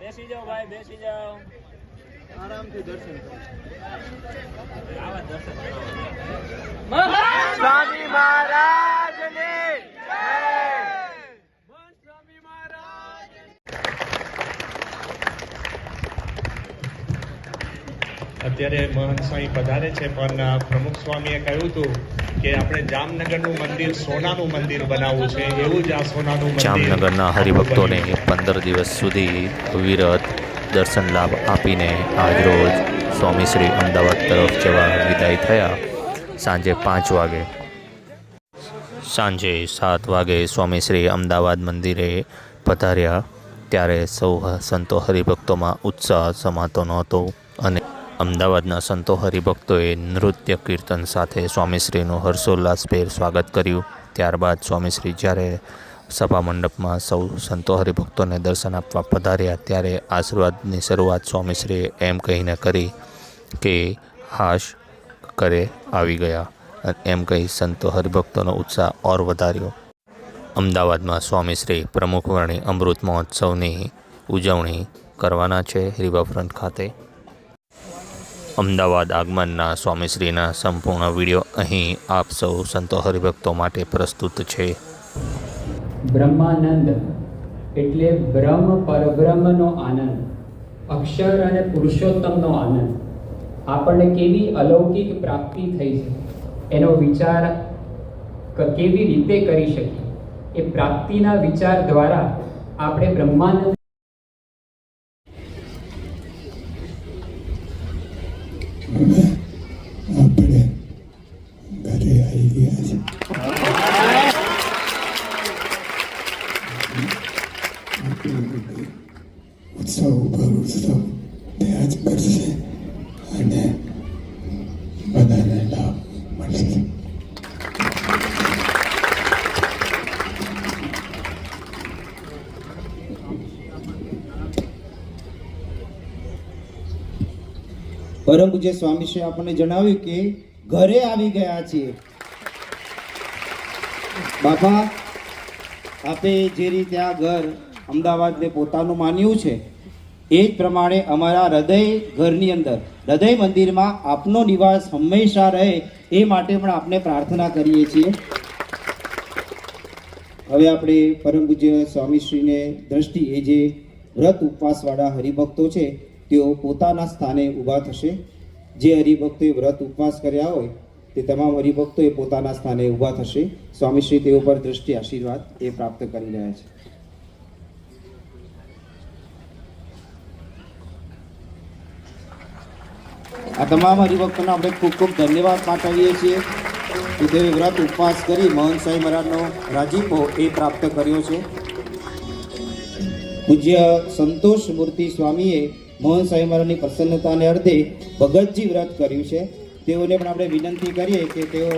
બેસી જાઓ ભાઈ બેસી જાઓ આરામથી દર્શન કરો દર્શન કરો. અત્યારે મહંત સ્વામી પધારે છે પણ પ્રમુખ સ્વામીએ કહ્યું હતું કે આપણે જામનગરનું મંદિર સોનાનું મંદિર બનાવવું છે એવું જ આ સોનાનું જામનગરના હરિભક્તોને પંદર દિવસ સુધી વિરત દર્શન લાભ આપીને આજરોજ સ્વામી શ્રી અમદાવાદ તરફ જવા વિદાય થયા. સાંજે પાંચ વાગે. સાંજે સાત વાગે સ્વામી શ્રી અમદાવાદ મંદિરે પધાર્યા. ત્યારે સૌ સંતો હરિભક્તોમાં ઉત્સાહ સમાતો નહોતો અને અમદાવાદના સંતો હરિભક્તોએ નૃત્ય કીર્તન સાથે સ્વામીશ્રીનું હર્ષોલ્લાસભેર સ્વાગત કર્યું. ત્યારબાદ સ્વામીશ્રી જ્યારે સભા મંડપમાં સૌ સંતો હરિભક્તોને દર્શન આપવા પધાર્યા, ત્યારે આશીર્વાદની શરૂઆત સ્વામીશ્રીએ એમ કહીને કરી કે હાશ કરે આવી ગયા. એમ કહી સંતો હરિભક્તોનો ઉત્સાહ ઓર વધાર્યો. અમદાવાદમાં સ્વામીશ્રી પ્રમુખવર્ણી અમૃત મહોત્સવની ઉજવણી કરવાના છે. રિવરફ્રન્ટ ખાતે અમદાવાદ આગમનના સ્વામીશ્રીના સંપૂર્ણ વીડિયો અહીં આપ સૌ સંતો હરિભક્તો માટે પ્રસ્તુત છે. બ્રહ્માનંદ એટલે બ્રહ્મ પરબ્રહ્મનો આનંદ, અક્ષર અને પુરુષોત્તમનો આનંદ. આપણને કેવી અલૌકિક પ્રાપ્તિ થઈ છે, એનો વિચાર કેવી રીતે કરી શકીએ? એ પ્રાપ્તિના વિચાર દ્વારા આપણે બ્રહ્માનંદ આપણે ઘરે આવી ગયા છે ઉત્સવ ઉપર ઉત્સવ ત્યાં જ કરશે અને બધાને લાભ મળશે પરમ પૂજ્ય સ્વામીશ્રી આપણને જણાવ્યું કે ઘરે આવી ગયા છીએ. બાપા, આપે જે રીતે આ ઘર અમદાવાદને પોતાનું માન્યું છે, એ જ પ્રમાણે અમારા હૃદય ઘરની અંદર, હૃદય મંદિરમાં આપનો નિવાસ હંમેશા રહે એ માટે પણ આપણે પ્રાર્થના કરીએ છીએ. હવે આપણે પરમ પૂજ્ય સ્વામીશ્રીને દ્રષ્ટિ, એ જે વ્રત ઉપવાસવાળા હરિભક્તો છે તેઓ પોતાના સ્થાને ઊભા થશે. જે હરિભક્તોએ વ્રત ઉપવાસ કર્યા હોય, તે તમામ હરિભક્તોએ પોતાના સ્થાને ઊભા થશે. સ્વામીશ્રી તેઓ પર દ્રષ્ટિ આશીર્વાદ એ પ્રાપ્ત કરી રહ્યા છે. આ તમામ હરિભક્તોને આપણે ખૂબ ખૂબ ધન્યવાદ પાઠવીએ છીએ કે તેઓએ વ્રત ઉપવાસ કરી મહંત સાંઈ મહારાજનો રાજીપો એ પ્રાપ્ત કર્યો છે. પૂજ્ય સંતોષ મૂર્તિ સ્વામીએ મોહન સાહેબ મહારાજની પ્રસન્નતાને અર્થે ભગતજી વ્રત કર્યું છે. તેઓને પણ આપણે વિનંતી કરીએ કે તેઓ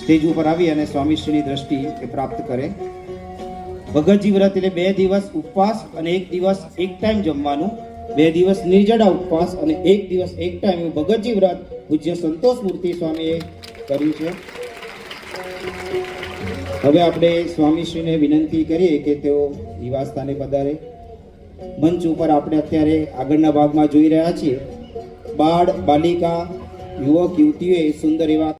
સ્ટેજ ઉપર આવી અને સ્વામીશ્રીની દ્રષ્ટિ એ પ્રાપ્ત કરે. ભગતજી વ્રત એટલે બે દિવસ ઉપવાસ અને એક દિવસ એક ટાઈમ જમવાનું. બે દિવસ નિર્જળા ઉપવાસ અને એક દિવસ એક ટાઈમ એવું ભગતજી વ્રત પૂજ્ય સંતોષ મૂર્તિ સ્વામીએ કર્યું છે. હવે આપણે સ્વામીશ્રીને વિનંતી કરીએ કે તેઓ નિવાસ સ્થાને પધારે. મંચ ઉપર આપણે અત્યારે આગળના ભાગમાં જોઈ રહ્યા છીએ. બાળ, બાલિકા, યુવક, યુવતીઓએ સુંદર એવા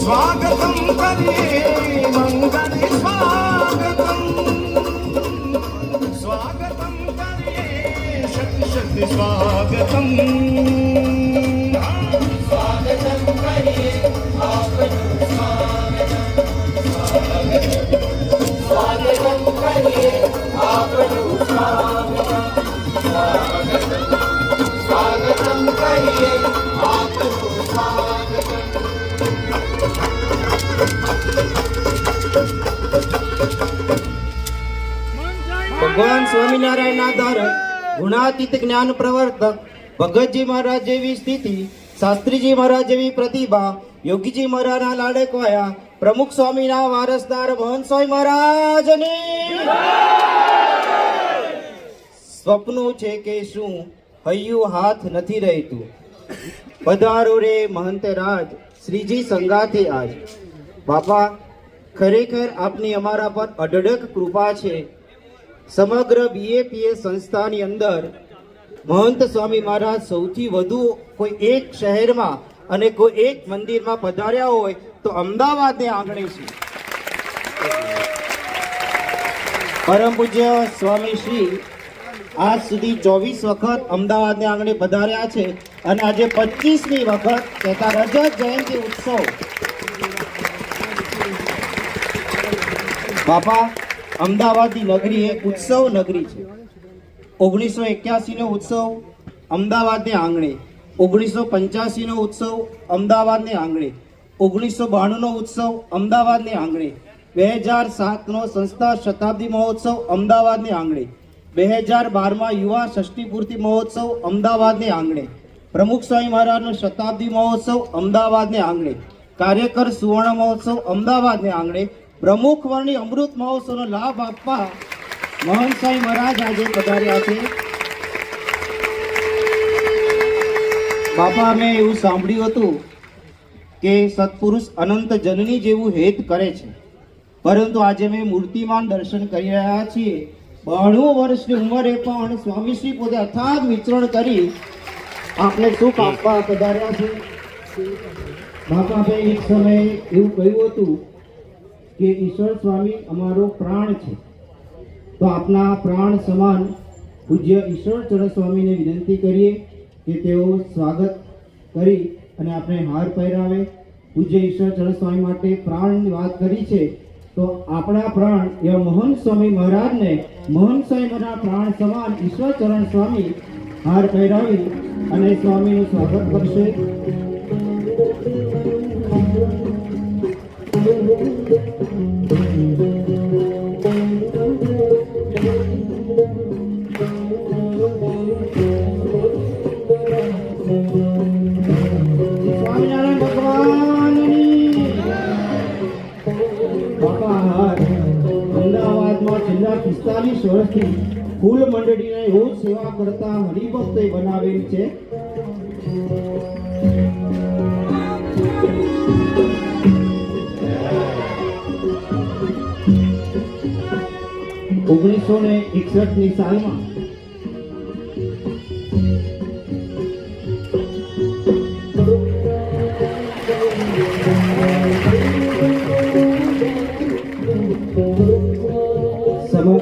સ્વાગતમ કરીએ સ્વાગતમ. કરીએ સ્વાગતમ. ભગવાન સ્વામિનારાયણના ધારક ગુણાતીત જ્ઞાન પ્રવર્તક ભગતજી મહારાજ જેવી સ્થિતિ, શાસ્ત્રીજી મહારાજ જેવી પ્રતિભા, યોગીજી મહારાજના લાડકવાયા, પ્રમુખ સ્વામીના વારસદાર મોહન સ્વામી મહારાજની. સ્વપ્નું છે કે શું હૈયું હાથ નથી રહેતું. પધારો રે મહંત રાજ, શ્રીજી સંગાથે આજ. બાપા, ખરેખર આપની અમારા પર અઢળક કૃપા છે. સમગ્ર બીએપીએ સંસ્થાની અંદર મહંત સ્વામી મહારાજ સૌથી વધુ કોઈ એક શહેરમાં અને કોઈ એક મંદિરમાં પધાર્યા હોય તો અમદાવાદને આંગણે છે. પરમ પૂજ્ય સ્વામી શ્રી આજ સુધી ચોવીસ વખત અમદાવાદને આંગણે પધાર્યા છે અને આજે પચીસમી વખત તથા રજત જયંતિ ઉત્સવ. બાપા, અમદાવાદની નગરી એક ઉત્સવ નગરી છે. ઓગણીસો એક્યાસીનો ઉત્સવ અમદાવાદને આંગણે. ઓગણીસો પંચ્યાસીનો ઉત્સવ અમદાવાદને આંગણે. ઓગણીસો બાણુંનો ઉત્સવ અમદાવાદને આંગણે. બે હજાર સાતનો સંસ્થા શતાબ્દી મહોત્સવ અમદાવાદને આંગણે. બે હજાર બારમાં યુવા ષષ્ઠીપૂર્તિ મહોત્સવ અમદાવાદને આંગણે. પ્રમુખ સ્વામી મહારાજનો શતાબ્દી મહોત્સવ અમદાવાદને આંગણે. કાર્યકર સુવર્ણ મહોત્સવ અમદાવાદને આંગણે. પ્રમુખ વર્ણની અમૃત મહોત્સવનો લાભ આપવા મહંત સ્વામી મહારાજ આજે પધાર્યા છે. બાપા અમે એવું સાંભળ્યું હતું કે સત્પુરુષ અનંત જનની જેવું હેત કરે છે. પરંતુ આજે અમે મૂર્તિમાન દર્શન કરી રહ્યા છીએ. બાણું વર્ષની ઉંમરે પણ સ્વામીશ્રી પોતે અથાગ વિચરણ કરી આપણે સુખ આપવા પધાર્યા છે. બાપા આપણે એક સમયે એવું કહ્યું હતું કે ઈશ્વર સ્વામી અમારો પ્રાણ છે. તો આપના પ્રાણ સમાન પૂજ્ય ઈશ્વર ચરણ સ્વામીને વિનંતી કરીએ કે તેઓ સ્વાગત કરી અને આપણે હાર પહેરાવે. પૂજ્ય ઈશ્વર ચરણ સ્વામી માટે પ્રાણની વાત કરી છે. તો આપણા પ્રાણ એવા મોહન સ્વામી મહારાજને, મોહન સ્વામી મહારાજ પ્રાણ સમાન ઈશ્વરચરણ સ્વામી હાર પહેરાવી અને સ્વામીનું સ્વાગત કરશે. પિસ્તાલીસ વર્ષથી ફૂલ મંડળીને રોજ સેવા કરતા હરિભક્તોએ બનાવેલ છે. ઓગણીસો ને એકસઠની સાલમાં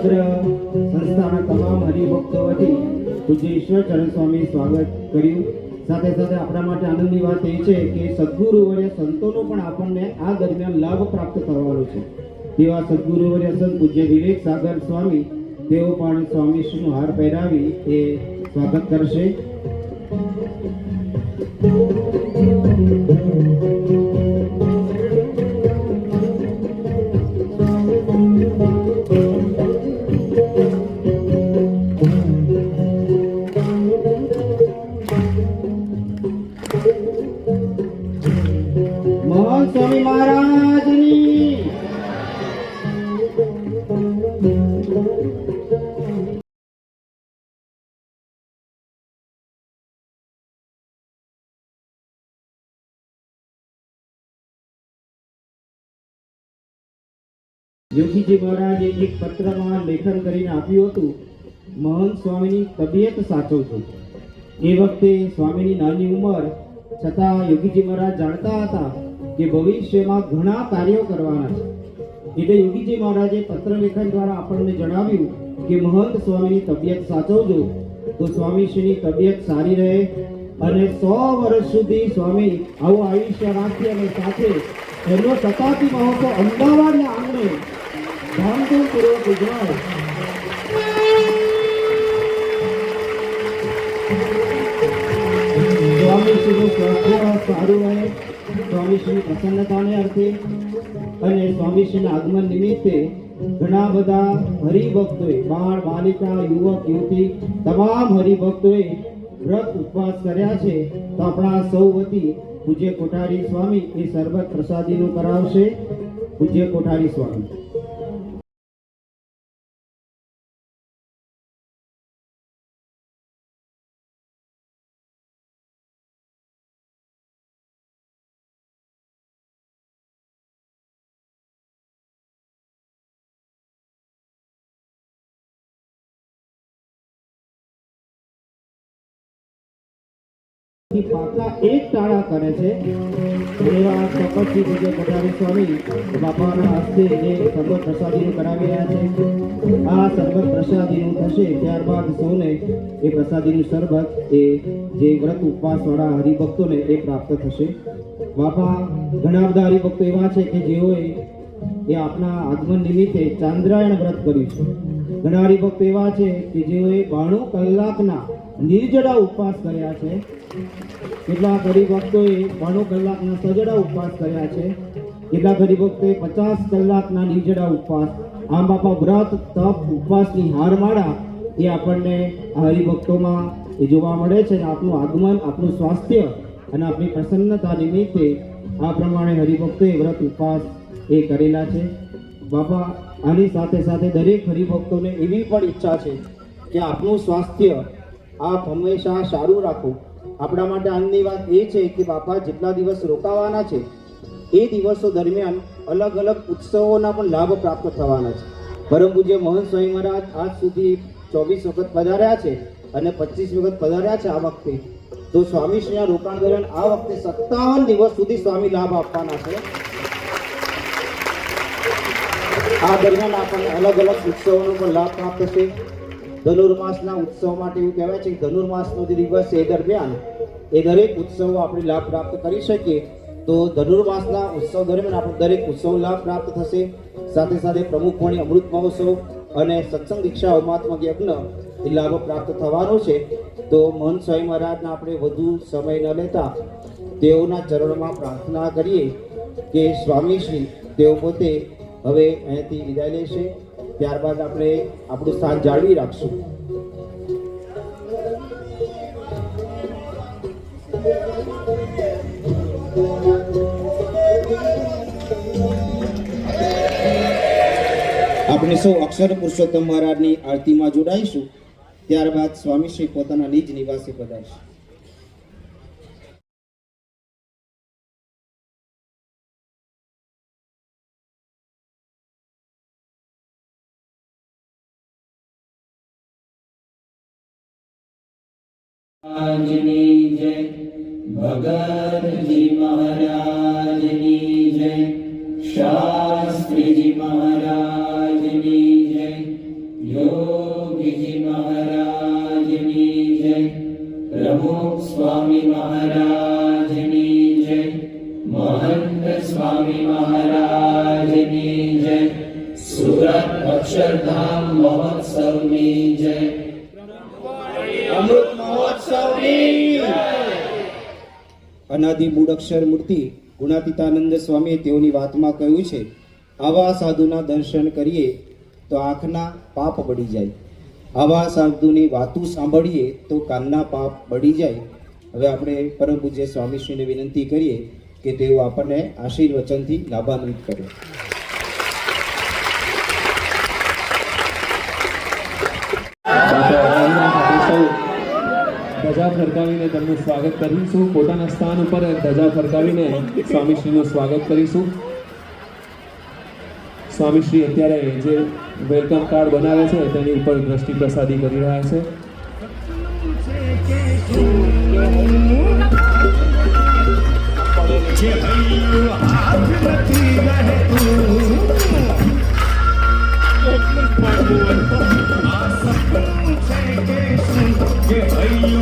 સમગ્ર સંસ્થાના તમામ હરિભક્તો વતી પૂજ્ય ઈશ્વર ચરણ સ્વામી સ્વાગત કર્યું. સાથે સાથે આપણા માટે આનંદની વાત એ છે કે સદગુરુવર્ય સંતોનો પણ આપણને આ દરમિયાન લાભ પ્રાપ્ત કરવાનો છે. તેવા સદગુરુવર્ય સંત પૂજ્ય વિવેક સાગર સ્વામી તેઓ પણ સ્વામીશ્રીનો હાર પહેરાવી એ સ્વાગત કરશે. યોગીજી મહારાજે એક પત્રમાં લેખન કરીને આપ્યું હતું, મહંત સ્વામીની તબિયત સાચવજો એ વખતે સ્વામીની નાની ઉંમર, છતાં યોગીજી મહારાજ જાણતા હતા કે ભવિષ્યમાં ઘણા કાર્યો કરવાના છે. એટલે યોગીજી મહારાજે પત્ર લેખન દ્વારા આપણને જણાવ્યું કે, મહંત સ્વામીની તબિયત સાચવજો તો સ્વામીશ્રીની તબિયત સારી રહે અને સો વર્ષ સુધી સ્વામી આવું આયુષ્ય રાખી અને સાથે એનો શતાબ્દી મહોત્સવ અમદાવાદના આંગણે ધામધૂમપૂર્વક ઉજવાય સારું રહે સ્વામીશ્રીની પ્રસન્નતાને અર્થે અને સ્વામીશ્રીના આગમન નિમિત્તે ઘણા બધા હરિભક્તોએ બાળ બાલિકા યુવક યુવતી તમામ હરિભક્તોએ વ્રત ઉપવાસ કર્યા છે તો આપણા સૌ વતી પૂજ્ય કોઠારી સ્વામી, એ શરબત પ્રસાદીનું કરાવશે. પૂજ્ય કોઠારી સ્વામી. પાકા એક ટાળા કરે છે. બાપાના હસ્તે જે કરાવી રહ્યા છે. આ સર્બત પ્રસાદીનું થશે ત્યારબાદ સૌને એ પ્રસાદીનું સરબત જે વ્રત ઉપવાસવાળા હરિભક્તોને એ પ્રાપ્ત થશે. બાપા, ઘણા બધા હરિભક્તો એવા છે કે જેઓએ એ આપના આગમન નિમિત્તે ચાંદ્રાયણ વ્રત કર્યું છે. ઘણા હરિભક્તો એવા છે કે જેઓએ બાણું કલાકના નિર્જળા ઉપવાસ કર્યા છે. કેટલાક હરિભક્તોએ બાણું કલાકના સજડા ઉપવાસ કર્યા છે. કેટલાક હરિભક્તોએ પચાસ કલાકના નિર્જળા ઉપવાસ. આમ બાપા વ્રત, તપ, ઉપવાસની હારમાળા એ આપણને આ હરિભક્તોમાં એ જોવા મળે છે અને આપનું આગમન આપનું સ્વાસ્થ્ય અને આપણી પ્રસન્નતા નિમિત્તે આ પ્રમાણે હરિભક્તોએ વ્રત, ઉપવાસ એ કરેલા છે. બાપા, આની સાથે સાથે દરેક હરિભક્તોને એવી પણ ઈચ્છા છે કે આપનું સ્વાસ્થ્ય આપ હંમેશા સારું રાખો. આપણા માટે આનંદની વાત એ છે કે બાપા જેટલા દિવસ રોકાવાના છે, એ દિવસો દરમિયાન અલગ અલગ ઉત્સવોના પણ લાભ પ્રાપ્ત થવાના છે. પરમ પૂજ્ય મોહન સ્વામી મહારાજ આજ સુધી ચોવીસ વખત પધાર્યા છે અને પચીસ વખત પધાર્યા છે આ વખતે. તો સ્વામીશ્રીના રોકાણ દરમિયાન આ વખતે સત્તાવન દિવસ સુધી સ્વામી લાભ આપવાના છે. આ દરમિયાન આપણને અલગ અલગ ઉત્સવોનો પણ લાભ પ્રાપ્ત થશે. ધનુર્માસના ઉત્સવ માટે એવું કહેવાય છે કે ધનુર્માસનો જે દિવસ છે એ દરમિયાન એ દરેક ઉત્સવો આપણે લાભ પ્રાપ્ત કરી શકીએ. તો ધનુર્માસના ઉત્સવ દરમિયાન આપણે દરેક ઉત્સવ લાભ પ્રાપ્ત થશે. સાથે સાથે પ્રમુખવાણી અમૃત મહોત્સવ અને સત્સંગ દીક્ષા હોમાત્મક યજ્ઞ એ લાભ પ્રાપ્ત થવાનો છે. તો મહંત સ્વામી મહારાજના આપણે વધુ સમય ન લેતા તેઓના ચરણમાં પ્રાર્થના કરીએ કે સ્વામીશ્રી તેઓ પોતે હવે અહીંથી વિદાય લેશે. ત્યારબાદ આપણે આપણું સ્થાન જાળવી રાખશું. આપણે સૌ અક્ષર પુરુષોત્તમ મહારાજની આરતીમાં જોડાઈશું. ત્યારબાદ સ્વામીશ્રી પોતાના નિજ નિવાસે પધારશે. મહારાજની જય. ભગતજી મહારાજની જય. શાસ્ત્રીજી મહારાજની જય. યોગીજી મહારાજની જય. પ્રમુખ સ્વામી મહારાજની જય. મહંત સ્વામી મહારાજની જય. સુરત અક્ષરધામ મહોત્સવની જય. અનાદિ મૂળ અક્ષર મૂર્તિ ગુણાતીતાનંદ સ્વામીએ તેઓની વાતમાં કહ્યું છે, આવા સાધુના દર્શન કરીએ તો આંખના પાપ બળી જાય. આવા સાધુની વાતું સાંભળીએ તો કાનના પાપ બળી જાય. હવે આપણે પરમ પૂજ્ય સ્વામીશ્રીને વિનંતી કરીએ કે તેઓ આપણને આશીર્વચનથી લાભાન્વિત કરે. ફરકાવીને તેમનું સ્વાગત કરીશું. પોતાના સ્થાન ઉપર ધજા ફરકાવીને સ્વામીશ્રીનું સ્વાગત કરીશું. સ્વામીશ્રી અત્યારે જે વેલકમ કાર્ડ બનાવે છે, તેની ઉપર દ્રષ્ટિ પ્રસાદી કરી રહ્યા છે. ભૈયું